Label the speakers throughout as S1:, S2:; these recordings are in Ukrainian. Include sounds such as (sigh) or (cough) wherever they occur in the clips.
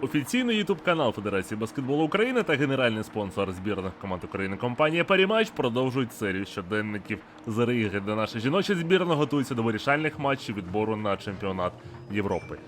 S1: Офіційний ютуб канал Федерації баскетболу України та генеральний спонсор збірних команд України компанія Парімач продовжують серію щоденників з Риги, де наша жіноча збірна готується до вирішальних матчів відбору на чемпіонат Європи.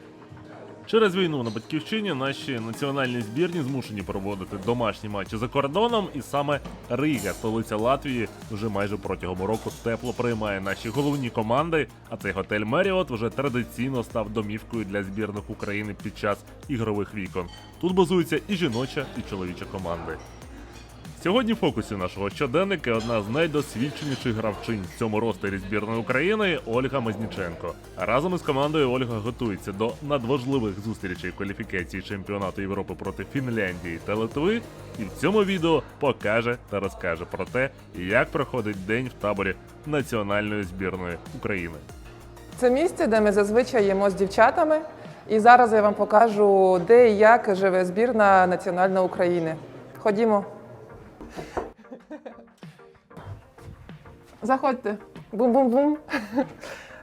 S1: Через війну на батьківщині наші національні збірні змушені проводити домашні матчі за кордоном, і саме Рига, столиця Латвії, вже майже протягом року тепло приймає наші головні команди. А цей готель Меріот вже традиційно став домівкою для збірних України під час ігрових вікон. Тут базуються і жіноча, і чоловіча команди. Сьогодні в фокусі нашого щоденника одна з найдосвідченіших гравчинь в цьому ростері збірної України Ольга Мазніченко. Разом із командою Ольга готується до надважливих зустрічей кваліфікації чемпіонату Європи проти Фінляндії та Литви. І в цьому відео покаже та розкаже про те, як проходить день в таборі національної збірної України.
S2: Це місце, де ми зазвичай їмо з дівчатами. І зараз я вам покажу, де і як живе збірна національної України. Ходімо. Заходьте. Бум-бум-бум.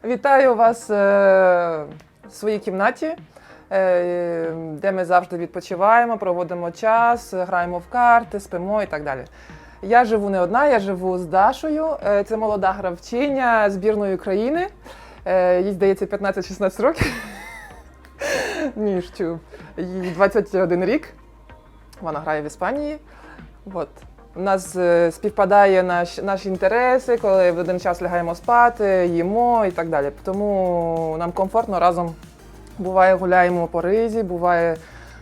S2: Вітаю вас е, в своїй кімнаті, е, де ми завжди відпочиваємо, проводимо час, граємо в карти, спимо і так далі. Я живу не одна, я живу з Дашою. Е, Це молода гравчиня збірної України. Їй здається 15-16 років. (laughs) Ні, що їй 21 рік. Вона грає в Іспанії. От. У нас е, співпадає наш, наші інтереси, коли в один час лягаємо спати, їмо і так далі. Тому нам комфортно разом буває гуляємо по ризі, буває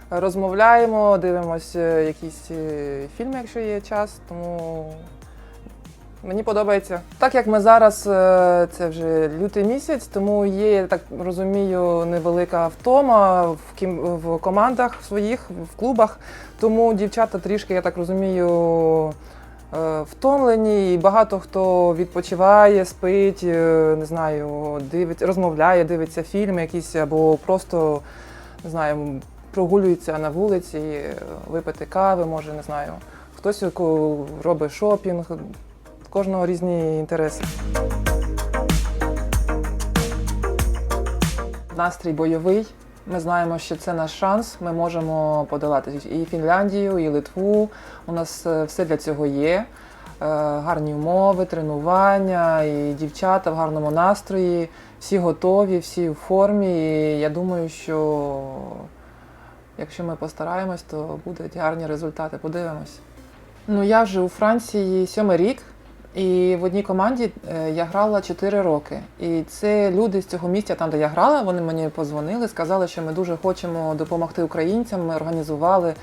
S2: розмовляємо, дивимося якісь е, фільми, якщо є час. Тому Мені подобається. Так як ми зараз, е, це вже лютий місяць, тому є, я так розумію, невелика втома в, кім, в командах своїх, в клубах. Тому дівчата трішки, я так розумію, е, втомлені, і багато хто відпочиває, спить, е, не знаю, дивиться, розмовляє, дивиться фільми якісь або просто не знаю, прогулюється на вулиці, випити кави, може, не знаю. Хтось робить шопінг, кожного різні інтереси. Настрій бойовий. Ми знаємо, що це наш шанс. Ми можемо подолати і Фінляндію, і Литву. У нас е, все для цього є. Е, Гарні умови, тренування, і дівчата в гарному настрої. Всі готові, всі в формі. І я думаю, що якщо ми постараємось, то будуть гарні результати. Подивимось. Ну, я вже у Франції сьомий рік, і в одній команді е, я грала 4 роки. І це люди з цього місця, там, де я грала, вони мені позвонили, сказали, що ми дуже хочемо допомогти українцям. Ми організували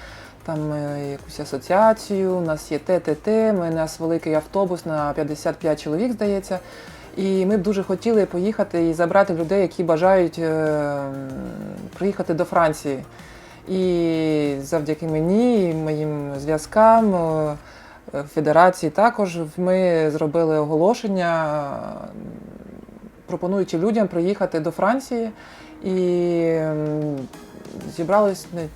S2: там е, якусь асоціацію, у нас є ТТТ, ми у нас великий автобус на 55 чоловік, здається. І ми б дуже хотіли поїхати і забрати людей, які бажають е, приїхати до Франції. І завдяки мені, і моїм зв'язкам, федерації також ми зробили оголошення, пропонуючи людям приїхати до Франції. І не-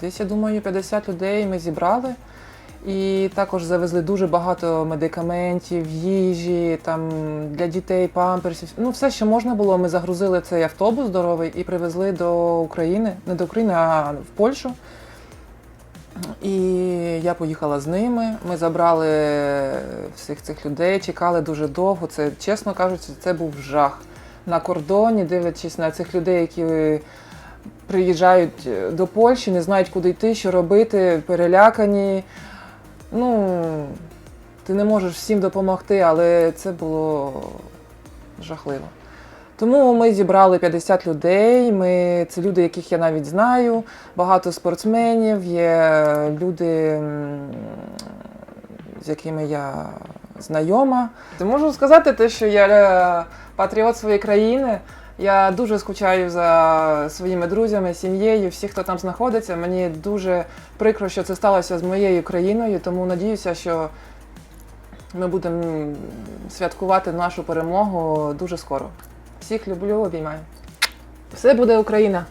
S2: десь, я думаю, 50 людей ми зібрали. І також завезли дуже багато медикаментів, їжі, там для дітей, памперсів. Ну, все, що можна було, ми загрузили цей автобус здоровий і привезли до України, не до України, а в Польщу. І я поїхала з ними. Ми забрали всіх цих людей, чекали дуже довго. Це, чесно кажучи, це був жах. На кордоні, дивлячись на цих людей, які приїжджають е, до Польщі, не знають, куди йти, що робити, перелякані. Ну, ти не можеш всім допомогти, але це було жахливо. Тому ми зібрали 50 людей. Ми, це люди, яких я навіть знаю, багато спортсменів, є люди, з якими я знайома. Можу сказати те, що я е, патріот своєї країни. Я дуже скучаю за своїми друзями, сім'єю, всі, хто там знаходиться. Мені дуже прикро, що це сталося з моєю країною, тому надіюся, що ми будемо святкувати нашу перемогу дуже скоро. Всіх люблю, обіймаю. Все буде Україна!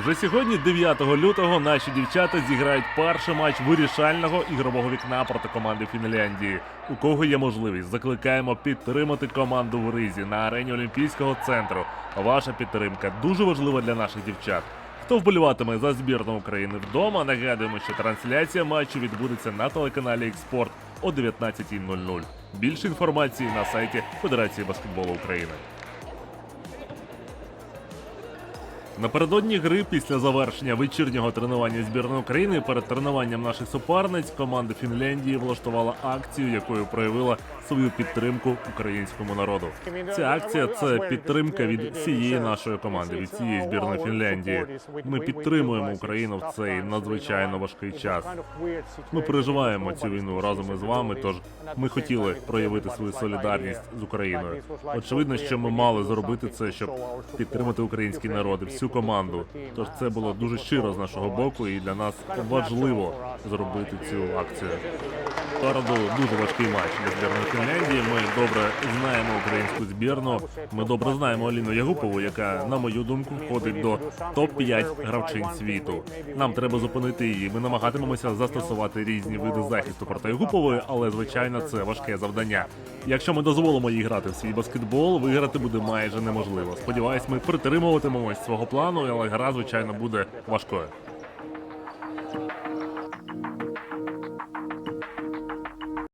S1: Вже сьогодні, 9 лютого, наші дівчата зіграють перший матч вирішального ігрового вікна проти команди Фінляндії. У кого є можливість, закликаємо підтримати команду в Ризі на арені Олімпійського центру. Ваша підтримка дуже важлива для наших дівчат. Хто вболіватиме за збірну України вдома, нагадуємо, що трансляція матчу відбудеться на телеканалі Експорт о 19.00. Більше інформації на сайті Федерації баскетболу України. Напередодні гри після завершення вечірнього тренування збірної України перед тренуванням наших суперниць команда Фінляндії влаштувала акцію, якою проявила свою підтримку українському народу. Ця акція це підтримка від всієї нашої команди, від всієї збірної Фінляндії. Ми підтримуємо Україну в цей надзвичайно важкий час. Ми переживаємо цю війну разом із вами. Тож ми хотіли проявити свою солідарність з Україною. Очевидно, що ми мали зробити це, щоб підтримати український народ і всю команду. Тож це було дуже щиро з нашого боку, і для нас важливо зробити цю акцію. Попереду дуже важкий матч для збірної Фінляндії. Ми добре знаємо українську збірну. Ми добре знаємо Аліну Ягупову, яка, на мою думку, входить до топ-5 гравчинь світу. Нам треба зупинити її. Ми намагатимемося застосувати різні види захисту проти Ягупової, але звичайно це важке завдання. Якщо ми дозволимо їй грати в свій баскетбол, виграти буде майже неможливо. Сподіваюсь, ми притримуватимемось свого плану, але гра, звичайно, буде важкою.